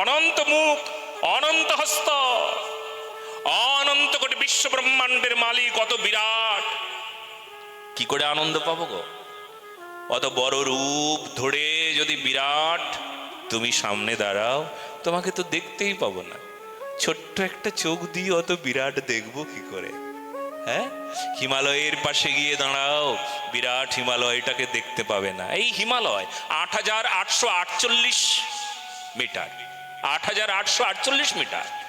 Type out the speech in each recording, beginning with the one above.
অনন্ত মুখ অনন্ত হস্ত অনন্ত কোটি বিশ্ব ব্রহ্মাণ্ডের মালিক, অত বিরাট। কি করে আনন্দ পাবো গো? অত বড় রূপ ধরে যদি বিরাট, তুমি সামনে দাঁড়াও, তোমাকে তো দেখতেই পাবো না। ছোট্ট একটা চোখ দিয়ে অত বিরাট দেখব কি করে? হ্যাঁ? হিমালয়ের পাশে গিয়ে দাঁড়াও, বিরাট হিমালয়টাকে দেখতে পাবে না। এই হিমালয় আট হাজার আটশো আটচল্লিশ মিটার। আট হাজার আটশো আটচল্লিশ মিটার।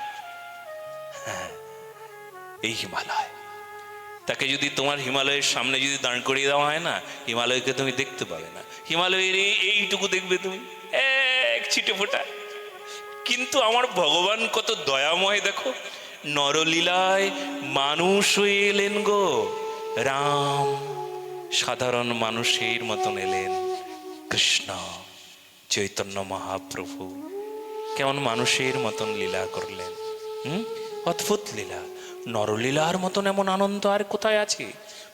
এই হিমালয়। তাকে যদি তোমার হিমালয়ের সামনে যদি দাঁড় করিয়ে দেওয়া হয় না, হিমালয়কে তুমি দেখতে পাবে না। হিমালয়ের এই- এইটুকু দেখবে তুমি। এক ছিটে ফোটা। কিন্তু আমার ভগবান কত দয়াময়, দেখো। নরলীলায় মানুষ হয়ে এলেন গো। রাম সাধারণ মানুষের মতন এলেন। কৃষ্ণ, চৈতন্য মহাপ্রভু। কেমন মানুষের মতন লীলা করলেন? হুম? অদ্ভুত লীলা। নরলীলার মতন এমন আনন্দ আর কোথায় আছে?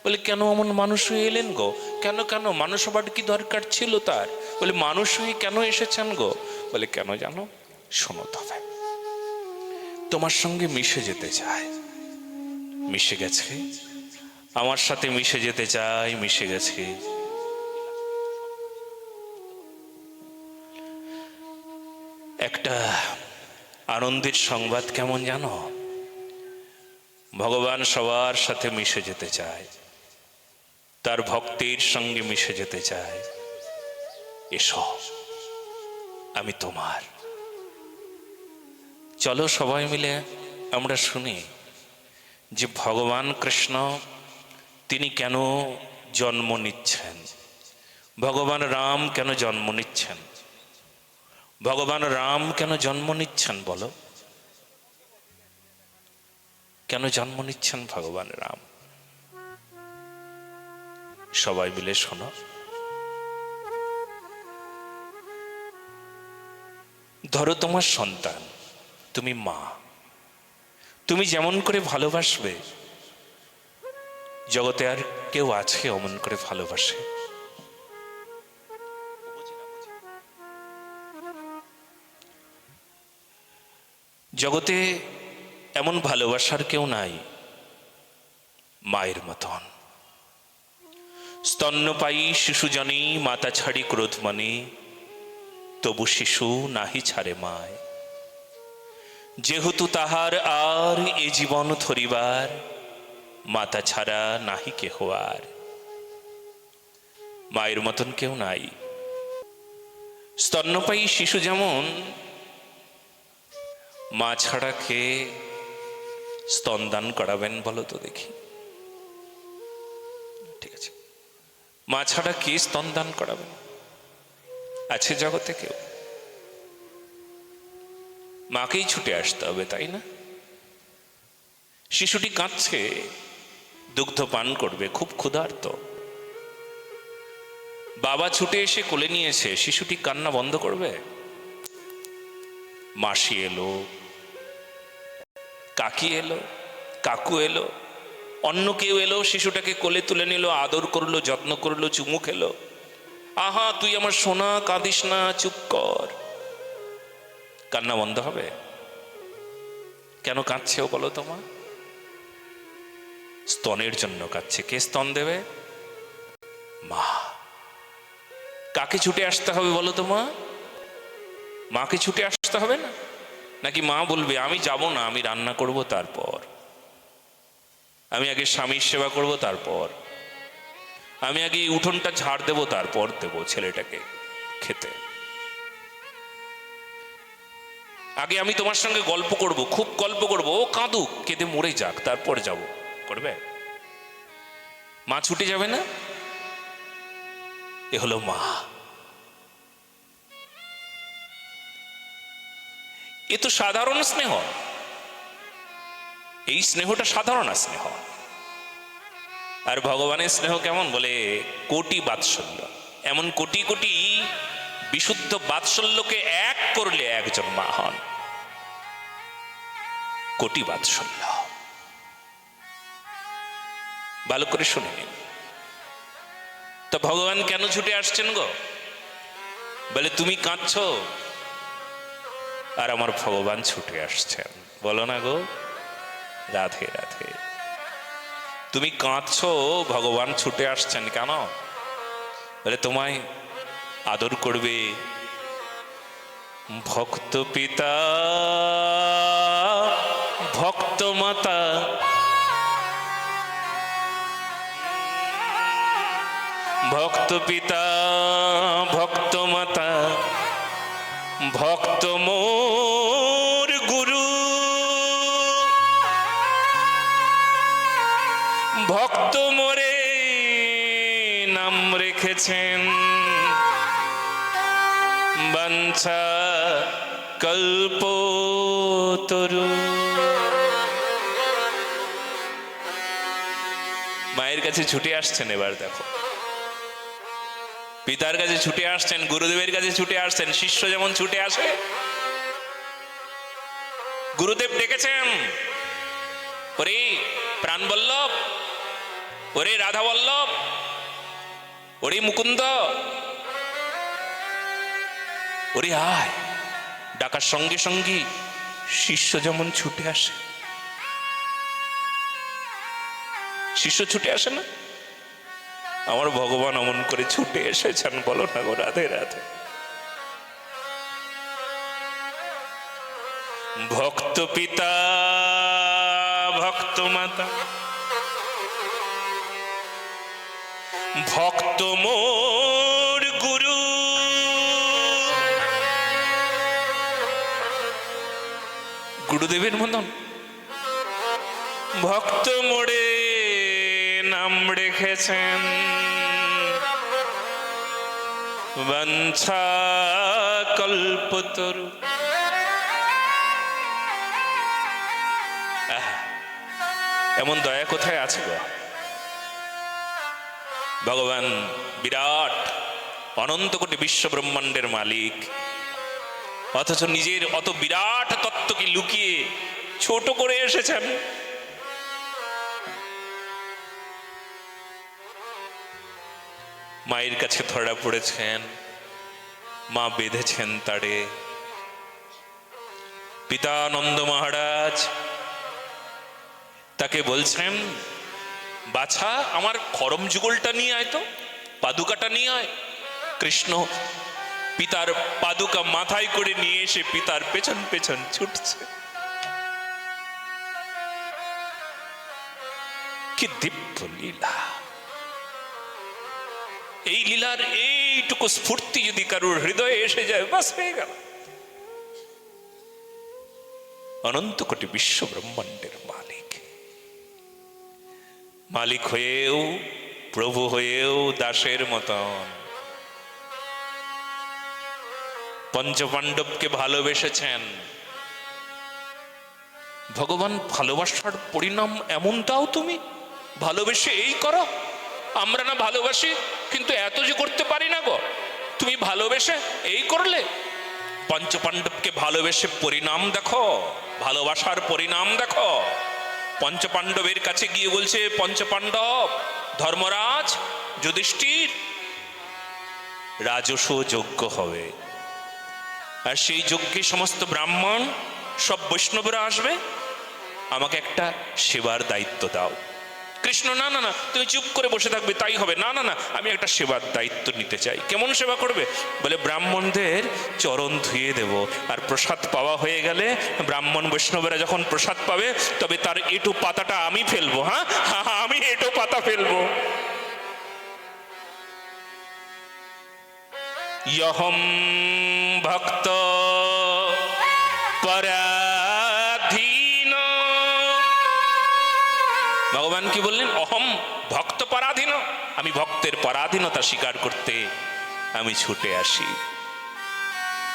বলে, কেন এমন মানুষ হয়ে এলেন গো? কেন কেন মানুষ হবার কি দরকার ছিল তার? বলে, মানুষ হয়ে কেন এসেছেন গো? বলে, কেন জানো? শোনো তবে, তোমার সঙ্গে মিশে যেতে চায় মিশে গেছে? আমার সাথে মিশে যেতে চাই, মিশে গেছে। একটা আনন্দের সংবাদ কেমন জানো? ভগবান সবার সাথে মিশে যেতে চায়, তার ভক্তির সঙ্গে মিশে যেতে চায়। এসো, আমি তোমার। চলো সবাই মিলে আমরা শুনি যে ভগবান কৃষ্ণ, তিনি কেন জন্ম নিচ্ছেন? ভগবান রাম কেন জন্ম নিচ্ছেন? ভগবান রাম কেন জন্ম নিচ্ছেন বলো? কেন জন্ম নিচ্ছেন ভগবান রাম? সবাই মিলে শোনো। ধরো তোমার সন্তান, তুমি মা। তুমি যেমন করে ভালোবাসবে, জগতে আর কেউ আছে অমন করে ভালোবাসে। জগতে এমন ভালোবাসার কেউ নাই, মায়ের মতন। স্তন্যপায়ী শিশুজনী মাতা ছাড়ি ক্রোধ মানে তবু শিশু নাহি ছাড়ে মায়। যেহেতু তাহার আর এ জীবন ধরিবার, মাতা ছাড়া নাহি কেহ আর। মায়ের মতন কেউ নাই। স্তন্যপায়ী শিশু যেমন মা ছাড়া খেয়ে স্তনদান করাবেন বলো তো দেখি। ঠিক আছে। মা ছাড়া কে স্তনদান করাবেন? আছে জগতে কেউ? মাকেই ছুটে আসতে হবে, তাই না? শিশুটি কাঁদছে, দুগ্ধ পান করবে, খুব ক্ষুধার্ত। বাবা ছুটে এসে কোলে নিয়েছে, শিশুটি কান্না বন্ধ করবে? মাসি এলো কাকি এলো, কাকু এলো, অন্য কেউ এলো, শিশুটাকে কোলে তুলে নিল, আদর করল, যত্ন করল, চুমু খেলো। আহা, তুই আমার সোনা, কাঁদিস না, চুপ কর। কান্না বন্ধ হবে? কেন কাঁদছে ও বলো তোমার স্তনের জন্য কাঁদছে। কে স্তন দেবে? মা। কাকে ছুটে আসতে হবে বলো তো মাকে ছুটে আসতে হবে না? নাকি মা বলবে, আমি যাব না, আমি রান্না করব তারপর। আমি আগে স্বামীর সেবা করব তারপর। আমি আগে উঠোনটা ঝাড় দেবো, তারপর দেবো ছেলেটাকে খেতে। আগে আমি তোমার সঙ্গে গল্প করব, খুব গল্প করব। ও কাঁদুক, কেঁদে মরে যাক, তারপর যাব। করবে? মা ছুটে যাবে না? এ হলো মা। এ তো সাধারণ স্নেহ। এই স্নেহটা সাধারণ স্নেহ। আর ভগবানের স্নেহ কেমন বলে? কোটি বাৎসল্য। এমন কোটি কোটি বিশুদ্ধ বাৎসল্যকে এক করলে একজন মা হন। কোটি বাৎসল্য। ভালো করে শুনে নিন। তো ভগবান কেন ছুটে আসছেন গো? বলে, তুমি কাঁদছো? আর আমার ভগবান ছুটে আসছেন বলো না গো? রাধে রাধে। তুমি কাঁদছো, ভগবান ছুটে আসছেন কেন? বলে, তোমায় আদর করবে ভক্ত পিতা, ভক্ত মাতা। ভক্ত পিতা, ভক্ত ভক্ত মোর গুরু। ভক্ত মোরে নাম রেখেছেন। বাঞ্ছা কল্প তরু মায়ের কাছে ছুটে আসছেন এবার, দেখো। পিতার কাছে ছুটে আসছেন, গুরুদেবের কাছে ছুটে আসছেন, শিষ্য যেমন ছুটে আসে। গুরুদেব ডেকেছেন। ওরে প্রাণ বল্লভ ওরে রাধা বল্লভ ওরে মুকুন্দ, ওরে আয়, ডাকার সঙ্গে সঙ্গে শিষ্য যেমন ছুটে আসে। শিষ্য ছুটে আসে না? আমার ভগবান অমন করে ছুটে এসেছেন, বলো না গো, রাধে রাধে। ভক্ত পিতা, ভক্ত মাতা, ভক্ত মোর গুরু, গুরুদেবের মতন, ভক্ত মোড়ে রেখেছেন। বঞ্ছা কল্পতরু। এমন দয়া কোথায় আছে গো? ভগবান বিরাট, অনন্ত কোটি বিশ্ব ব্রহ্মাণ্ডের মালিক। অথচ নিজের অত বিরাট তত্ত্বকে লুকিয়ে ছোট করে এসেছেন। মায়ের কাছে ধরা পড়েছেন, মা বেঁধেছেন তারে। পিতানন্দ মহারাজ, তাকে বলছেন, বাছা, আমার করম যুগলটা নিয়ে আয় তো, পাদুকাটা নিয়ে আয়। কৃষ্ণ পিতার পাদুকা মাথায় করে নিয়ে এসে পিতার পেছন পেছন ছুটছে। কি দিব্য লীলা। এই লীলার এইটুকু স্ফূর্তি যদি কারোর হৃদয়ে এসে যায়, বাস হয়ে গেল। অনন্ত কোটি বিশ্ব ব্রহ্মাণ্ডের মালিক। মালিক হয়েও, প্রভু হয়েও দাসের মতন। পঞ্চপাণ্ডবকে ভালোবেসেছেন। ভগবান ভালোবাসার পরিণাম এমনটাও তুমি? ভালোবেসে এই করো। আমরা না ভালোবাসি, কিন্তু এত যে করতে পারি না গো। তুমি ভালোবেসে এই করলে। পঞ্চপাণ্ডবকে ভালোবেসে পরিণাম দেখো, ভালোবাসার পরিণাম দেখো। পঞ্চপাণ্ডবের কাছে গিয়ে বলছে, পঞ্চপাণ্ডব, ধর্মরাজ, যুধিষ্ঠির, রাজস্ব যোগ্য হবে। আর সেই যজ্ঞে সমস্ত ব্রাহ্মণ, সব বৈষ্ণবরা আসবে। আমাকে একটা সেবার দায়িত্ব দাও। কৃষ্ণ, না না না, তুমি চুপ করে বসে থাকবে, তাই হবে। না না না, আমি একটা সেবার দায়িত্ব নিতে চাই। কেমন সেবা করবে? বলে, ব্রাহ্মণদের চরণ ধুয়ে দেব। আর প্রসাদ পাওয়া হয়ে গেলে ব্রাহ্মণ বৈষ্ণবেরা যখন প্রসাদ পাবে, তবে তার এটু পাতাটা আমি ফেলব হ্যাঁ? আমি এটু পাতা ফেলব। ইহম ভক্ত আমি ভক্তের পরাধীনতা স্বীকার করতে আমি ছুটে আসি।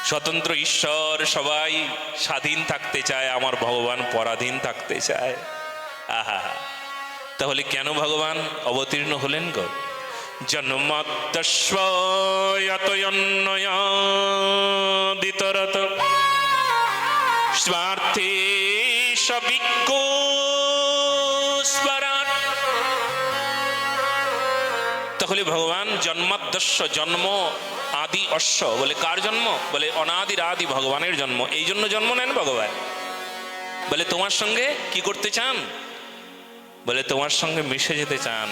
স্বতন্ত্র ঈশ্বর সবাই স্বাধীন থাকতে চায়, আমার ভগবান পরাধীন থাকতে চায়। আহা, তাহলে কেন ভগবান অবতীর্ণ হলেন গো? জন্মদস্বয়তয়ন্নয়াদিতরত স্বার্থে সবিজ্ঞ ভগবান জন্মাদস্য জন্ম আদি অশ্ব। বলে কার জন্ম? বলে অনাদির আদি ভগবানের জন্ম। এই জন্য জন্ম নেন ভগবান। বলে তোমার সঙ্গে কি করতে চান? বলে তোমার সঙ্গে মিশে যেতে চান।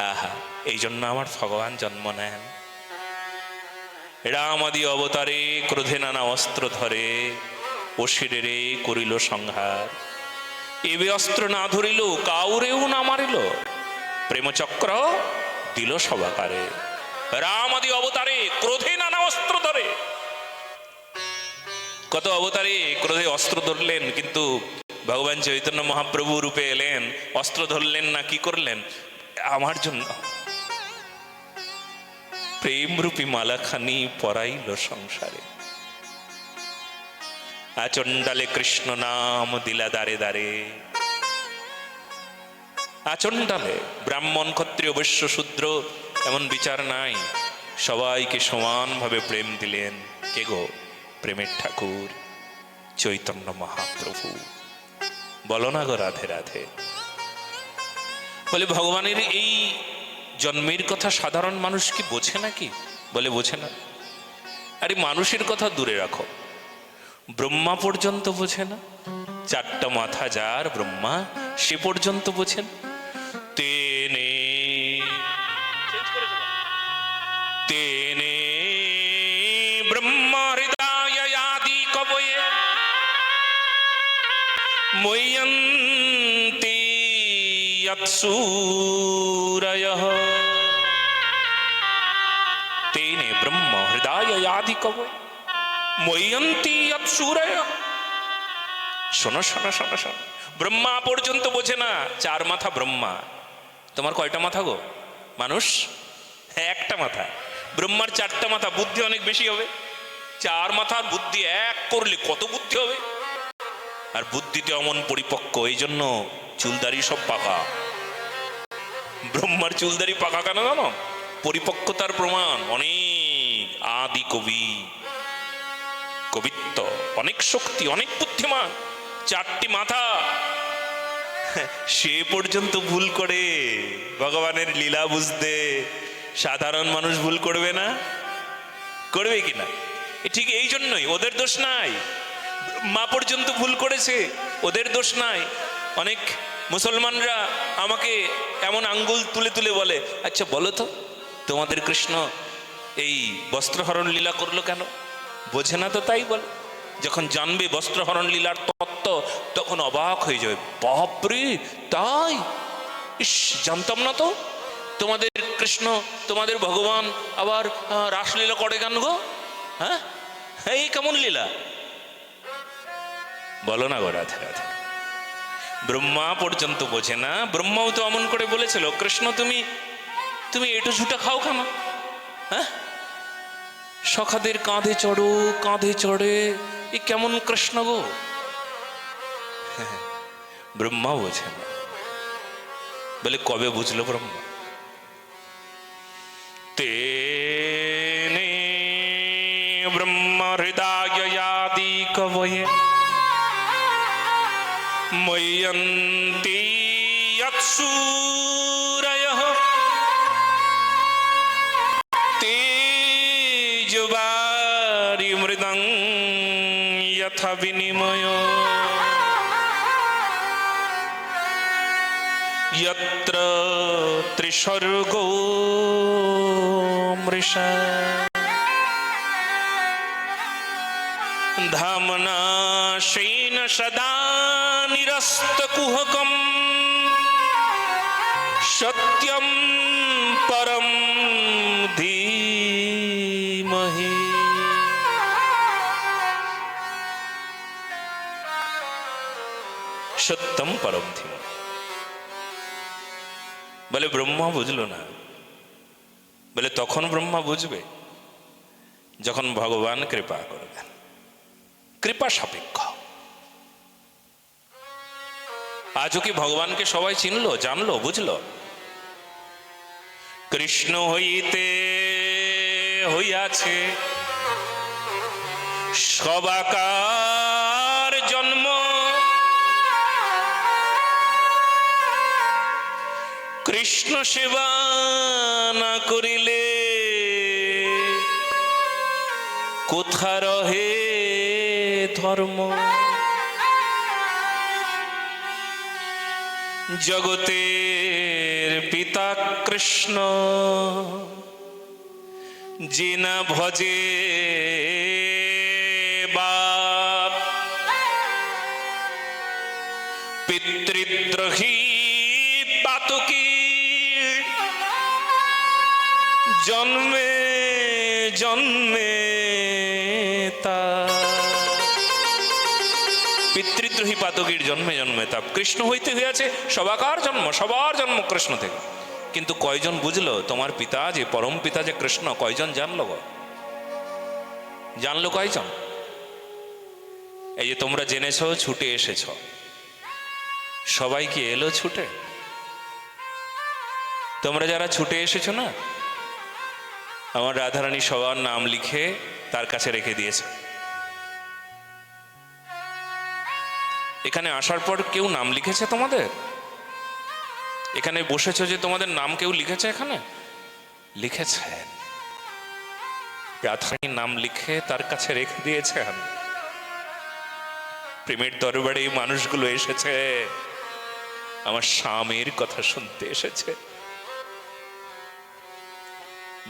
আহা, এই জন্য আমার ভগবান জন্ম নেন। রাম আদি অবতারে ক্রোধে নানা অস্ত্র ধরে অশিরেরে করিল সংহার। এবে অস্ত্র না ধরিল, কাউরেও না মারিল। প্রেমচক্র দিল সবাকারে রাম আদি অবতারে ক্রোধে নানা অস্ত্র ধরে। কত অবতারে ক্রোধে অস্ত্র ধরলেন, কিন্তু ভগবান চৈতন্য মহাপ্রভু রূপে এলেন, অস্ত্র ধরলেন না, কি করলেন? আমার জন্য। প্রেমরূপী মালাখানি পরাইল সংসারে। আচণ্ডালে কৃষ্ণ নাম দিলা দারে দারে। আচণ্ডালে ব্রাহ্মণ ক্ষত্রিয় বৈশ্য শূদ্র এমন বিচার নাই। সবাইকে সমানভাবে প্রেম দিলেন। কে গো? প্রেমের ঠাকুর, চৈতন্য মহাপ্রভু। বলো না গো রাধে রাধে। বলে, ভগবানের এই জন্মের কথা সাধারণ মানুষ কি বোঝে নাকি? বলে, বোঝে না। আরে, মানুষের কথা দূরে রাখো। ব্রহ্মা পর্যন্ত বোঝে না। চারটা মাথা যার ব্রহ্মা, সে পর্যন্ত বোঝেন ময়ন্তি यत्सूरयः तेने ब्रह्म हृदय आदि कव ময়ন্তি সূরয় শোনো শোনো শোনো শোনো ব্রহ্মা পর্যন্ত বোঝে না চার মাথা ব্রহ্মা তোমার কয়টা মাথা গো মানুষ হ্যাঁ একটা মাথা ব্রহ্মার চারটা মাথা বুদ্ধি অনেক বেশি হবে চার মাথার বুদ্ধি এক করলে কত বুদ্ধি হবে আর বুদ্ধিতে অমন পরিপক্ক এই জন্য চুলদারি সব পাকা। ব্রহ্মার চুলদারি পাকা কেন জানো? পরিপক্কতার প্রমাণ, অনেক আদি কবি, কবিত্ব, অনেক শক্তি, অনেক বুদ্ধিমান, চারটি মাথা। সে পর্যন্ত ভুল করে, ভগবানের লীলা বুঝতে সাধারণ মানুষ ভুল করবে না? করবে কিনা ঠিক এই জন্যই, ওদের দোষ নাই। মা পর্যন্ত ভুল করেছে, ওদের দোষ নাই। অনেক মুসলমানরা আমাকে এমন আঙ্গুল তুলে তুলে বলে আচ্ছা বলো তো, তোমাদের কৃষ্ণ এই বস্ত্রহরণ লীলা করল কেন? বোঝে না তো তাই বলে। যখন জানবে বস্ত্রহরণ লীলার তত্ত্ব, তখন অবাক হয়ে যাবে। বাপরে, তাই? ইস, জানতাম না তো। তোমাদের কৃষ্ণ, তোমাদের ভগবান আবার রাসলীলা করে কেন গো? হ্যাঁ? এই কেমন লীলা? বলো না গো রাধে রাধে। ব্রহ্মা পর্যন্ত বোঝে না। ব্রহ্মাও তো অমন করে বলেছিল, কৃষ্ণ, তুমি তুমি এটু ঝুটা খাও কেন হ্যাঁ? সখাদের কাঁধে চড়ো, কাঁধে চড়ে, এ কেমন কৃষ্ণ গো? ব্রহ্মা বোঝে না। বলে, কবে বুঝলো ব্রহ্মা? তেনে ব্রহ্ম হৃদয়াদি কবয়ে यन्ति यत्सूरयः तेजुवारि मृदं यथ विनिमयो यत्र त्रिसर्गो मृषा धाम्ना शयीन सदा মস্তকুহকম সত্যম পরম ধীমহি সত্যম পরম ধীমহি বলে ব্রহ্মা বুঝলো না বলে তখন ব্রহ্মা বুঝবে যখন ভগবান কৃপা করবেন কৃপা সাপেক্ষ আজও কি ভগবানকে সবাই চিনল, জানলো, বুঝল? কৃষ্ণ হইতে হইয়াছে, সবাকার জন্ম। কৃষ্ণ সেবা না করিলে কোথা রহে ধর্ম? জগতের পিতা কৃষ্ণ। যে না ভজে বাপ। পিতৃদ্রোহী পাতকী। জন্মে জন্মে পাতকীর জন্মে জন্মে তাপ কৃষ্ণ হইতে হইয়াছে, সবাকার জন্ম, সবার জন্ম কৃষ্ণ থেকে। কিন্তু কয়জন বুঝলো, তোমার পিতা যে পরম পিতা যে কৃষ্ণ, কয়জন জানলো গো? জানলো কয়জন? এই যে তোমরা জেনেছ, ছুটে এসেছ। সবাই কি এলো ছুটে? তোমরা যারা ছুটে এসেছ না, আমার রাধারানী সবার নাম লিখে তার কাছে রেখে দিয়েছে। এখানে আসার পর কেউ নাম লিখেছে তোমাদের? এখানে বসেছো যে তোমাদের নাম কেউ লিখেছে এখানে? লিখেছেন। রাধারানীর নাম লিখে তার কাছে রেখে দিয়েছেন। প্রেমের দরবারে এই মানুষগুলো এসেছে। আমার স্বামীর কথা শুনতে এসেছে।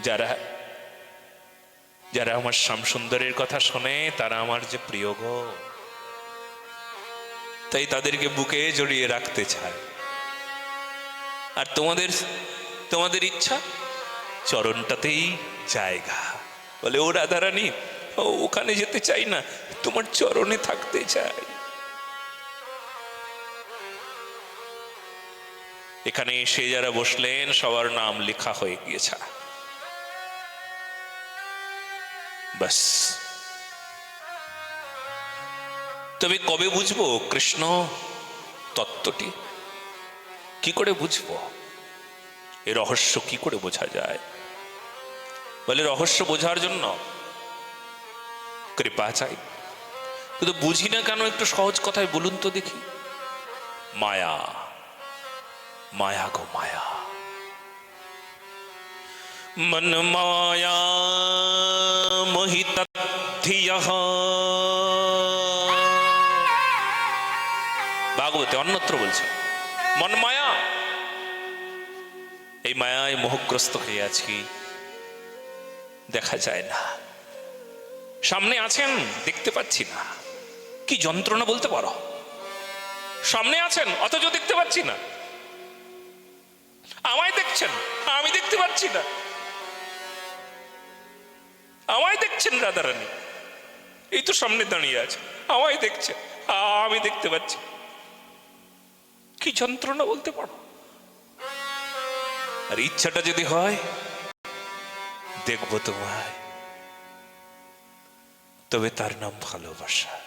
যারা যারা আমার শ্যাম সুন্দরের কথা শোনে, তারা আমার যে প্রিয় গো। তাই তাদেরকে বুকে জড়িয়ে রাখতে চায়। আর তোমাদের তোমাদের ইচ্ছা, চরণটাতেই জায়গা। বলে, ও রাধারানী ওখানে যেতে চাই না, তোমার চরণে থাকতে চাই। এখানে এসে যারা বসলেন, সবার নাম লেখা হয়ে গিয়েছে। বাস তবে কবে বুঝব কৃষ্ণ তত্ত্বটি? কি করে বুঝব? এ রহস্য কি করে বোঝা যায়? বলে রহস্য বোঝার জন্য কৃপা চাই। কিন্তু বুঝি না কেন একটু সহজ কথায় বলুন তো দেখি। মায়া মায়া গো মায়া। মন মায়া মোহিত অন্যত্র বলছে, মন মায়া, এই মায়ায় মোহগ্রস্ত হয়ে আছি, দেখা যায় না। সামনে আছেন, দেখতে পাচ্ছি না। কি যন্ত্রণা বলতে পারো? সামনে আছেন, অথচ দেখতে পাচ্ছি না। আমায় দেখছেন, আমি দেখতে পাচ্ছি না। আমায় দেখছেন, রাধারানী। এই তো সামনে দাঁড়িয়ে আছে, আমায় দেখছে আমি দেখতে পাচ্ছি কি যন্ত্রণা বলতে পারো। আর ইচ্ছাটা যদি হয়, দেখব তোমায়। তবে তার নাম ভালোবাসা।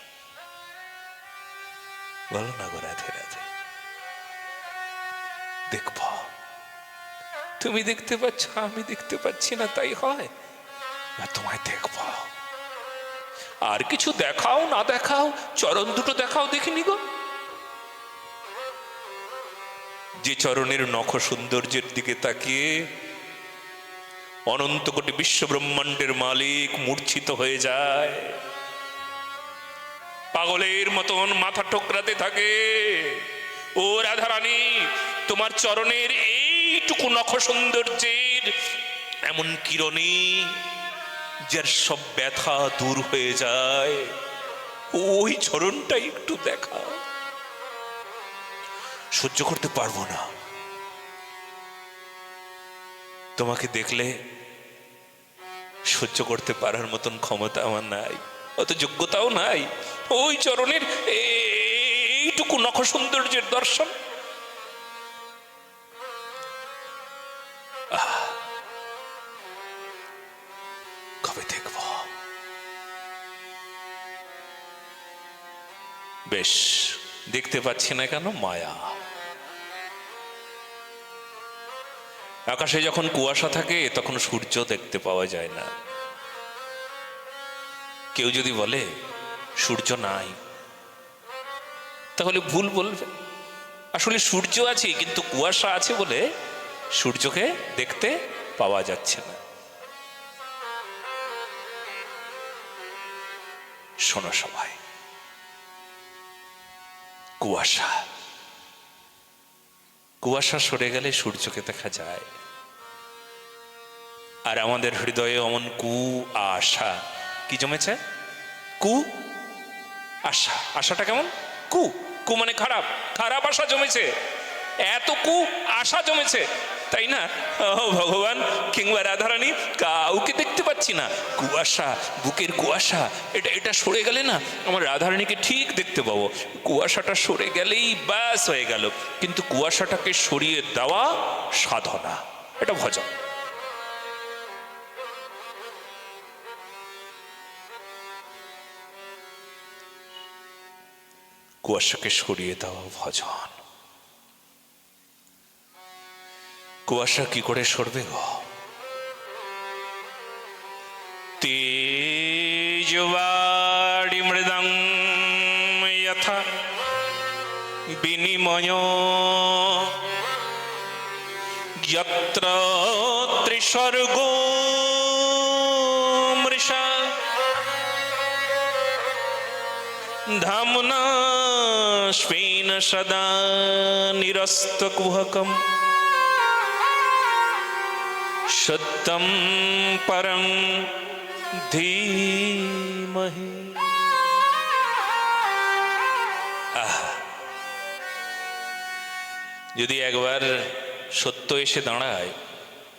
বলো না গো রাধে রাধে। দেখব। তুমি দেখতে পাচ্ছ, আমি দেখতে পাচ্ছি না, তাই হয়? তোমায় দেখব। আর কিছু দেখাও, না দেখাও, চরণ দুটো দেখাও দেখিনি গো? যে চরণের নখ সৌন্দর্যের দিকে তাকিয়ে অনন্ত কোটি বিশ্ব ব্রহ্মাণ্ডের মালিক মূর্ছিত হয়ে যায়। পাগলের মতন মাথা ঠোকরাতে থাকে। ও রাধারানী, তোমার চরণের এইটুকু নখ সৌন্দর্যের এমন কিরণী যার সব ব্যথা দূর হয়ে যায়। ওই চরণটা একটু দেখা। সহ্য করতে পারব না। তোমাকে দেখলে সহ্য করতে পারার মতন ক্ষমতা আমার নাই, অত যোগ্যতাও নাই। ওই চরণের এইটুকু নখ সৌন্দর্যের দর্শন। কবে দেখব? বেশ, দেখতে পাচ্ছি না কেন মায়া। আকাশে যখন কুয়াশা থাকে, তখন সূর্য দেখতে পাওয়া যায় না। কেউ যদি বলে, সূর্য নাই। তাহলে ভুল বলবে। আসলে সূর্য আছে, কিন্তু কুয়াশা আছে বলে সূর্যকে দেখতে পাওয়া যাচ্ছে না। শোনো সবাই, কুয়াশা। কুয়াশা সরে গেলে সূর্যকে দেখা যায়। আর আমাদের হৃদয়ে অমন কু আশা। কি জমেছে? কু আশা। আশাটা কেমন? কু। কু মানে খারাপ। খারাপ আশা জমেছে। এত কু আশা জমেছে। তাই না? ও ভগবান কিংবা রাধারানী, কাউকে দেখতে পাচ্ছি না। কুয়াশা বুকের কুয়াশা এটা এটা সরে গেলে না আমার রাধারানীকে ঠিক দেখতে পাবো। কুয়াশাটা সরে গেলেই ব্যাস হয়ে গেল। কিন্তু কুয়াশাটাকে সরিয়ে দেওয়া সাধনা। এটা ভজন। কুয়াশাকে সরিয়ে দেওয়া ভজন। কুয়াশা কি করে সরবে গো? তেজবাড়ি মৃদং যথা বিনিময়। যত্র ত্রিসর্গ মৃষা। ধামনা স্বেন সদা নিরস্তকুহকম সত্যম পরম ধীমহি যদি একবার সত্য এসে দাঁড়ায়,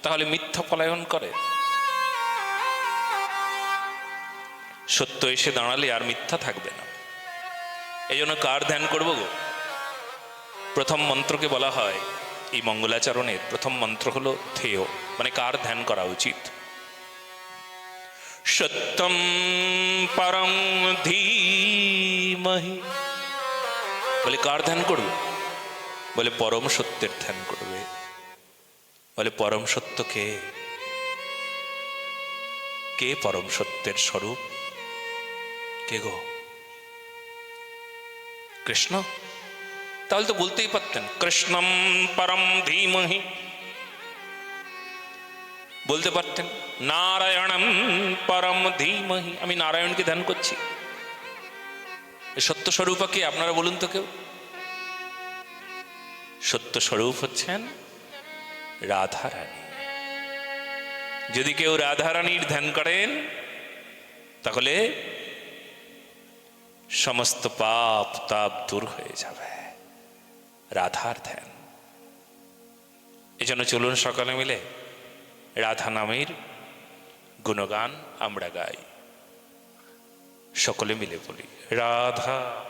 তাহলে মিথ্যা পলায়ন করে। সত্য এসে দাঁড়ালে আর মিথ্যা থাকবে না। এই জন্য কার ধ্যান করব গো? প্রথম মন্ত্রকে বলা হয় এই মঙ্গলাচরণের। প্রথম মন্ত্র হলো ধেয় মানে কার ধ্যান করা উচিত? সত্যম পরম ধীমহি। বলে কার ধ্যান করবে? বলে পরম সত্যের ধ্যান করবে। বলে পরম সত্য কে? কে পরম সত্যের স্বরূপ? কে গো? কৃষ্ণ? তাহলে তো বলতেই পারতেন, কৃষ্ণম পরম ধীমহি। বলতে পারতেন, নারায়ণম পরম ধীমহি। আমি নারায়ণকে ধ্যান করছি। সত্য স্বরূপ কে? আপনারা বলুন তো কেউ। সত্য স্বরূপ হচ্ছেন রাধারানী। যদি কেউ রাধারানীর ধ্যান করেন, তাহলে সমস্ত পাপ তাপ দূর হয়ে যাবে। রাধার ধ্যান। এজন্য চলুন সকালে মিলে রাধা নামের গুণগান আমরা গাই। সকলে মিলে বলি, রাধা